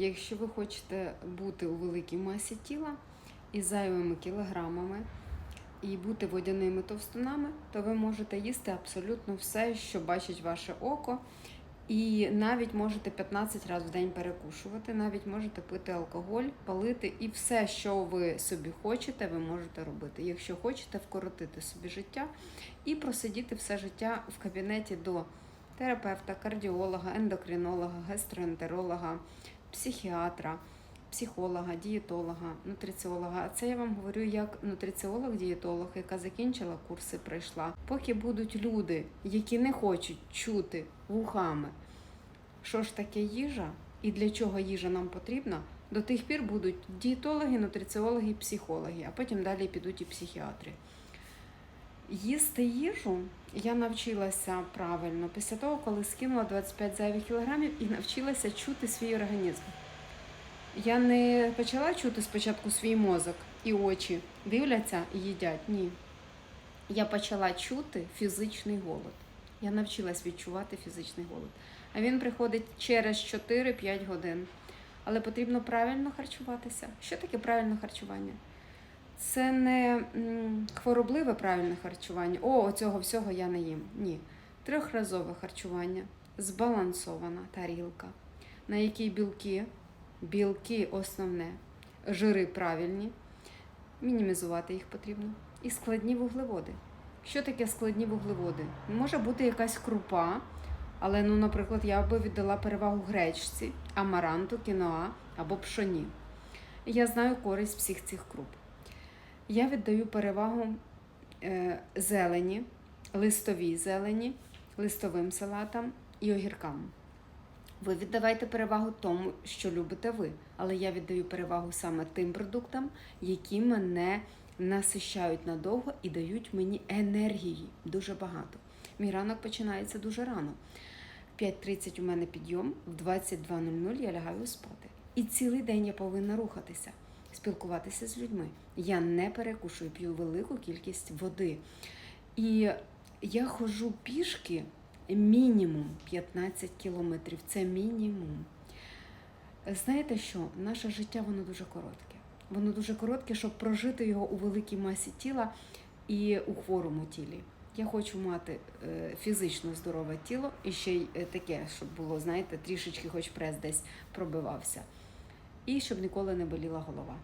Якщо ви хочете бути у великій масі тіла із зайвими кілограмами і бути водяними товстунами, то ви можете їсти абсолютно все, що бачить ваше око. І навіть можете 15 разів в день перекушувати, навіть можете пити алкоголь, палити, і все, що ви собі хочете, ви можете робити. Якщо хочете вкоротити собі життя і просидіти все життя в кабінеті до терапевта, кардіолога, ендокринолога, гастроентеролога, психіатра, психолога, дієтолога, нутриціолога. А це я вам говорю як нутриціолог-дієтолог, яка закінчила курси, пройшла. Поки будуть люди, які не хочуть чути вухами, що ж таке їжа і для чого їжа нам потрібна, до тих пір будуть дієтологи, нутриціологи, психологи, а потім далі підуть і психіатри. Їсти їжу я навчилася правильно після того, коли скинула 25 зайвих кілограмів і навчилася чути свій організм. Я не почала чути спочатку свій мозок і очі дивляться і їдять. Ні. Я почала чути фізичний голод. Я навчилась відчувати фізичний голод. А він приходить через 4-5 годин. Але потрібно правильно харчуватися. Що таке правильне харчування? Це не хворобливе правильне харчування. О, оцього всього я не їм. Ні. Трьохразове харчування, збалансована тарілка, на якій білки, білки основне, жири правильні, мінімізувати їх потрібно. І складні вуглеводи. Що таке складні вуглеводи? Може бути якась крупа, але, ну, наприклад, я би віддала перевагу гречці, амаранту, кіноа або пшоні. Я знаю користь всіх цих круп. Я віддаю перевагу е, зелені, листовій зелені, листовим салатам і огіркам. Ви віддавайте перевагу тому, що любите ви, але я віддаю перевагу саме тим продуктам, які мене насищають надовго і дають мені енергії дуже багато. Мій ранок починається дуже рано. В 5.30 у мене підйом, в 22.00 я лягаю спати. І цілий день я повинна рухатися, спілкуватися з людьми. Я не перекушую, п'ю велику кількість води. І я ходжу пішки мінімум 15 кілометрів. Це мінімум. Знаєте що? Наше життя воно дуже коротке. Воно дуже коротке, щоб прожити його у великій масі тіла і у хворому тілі. Я хочу мати е, фізично здорове тіло і ще й е, таке, щоб було, знаєте, трішечки, хоч прес десь пробивався. І щоб ніколи не боліла голова.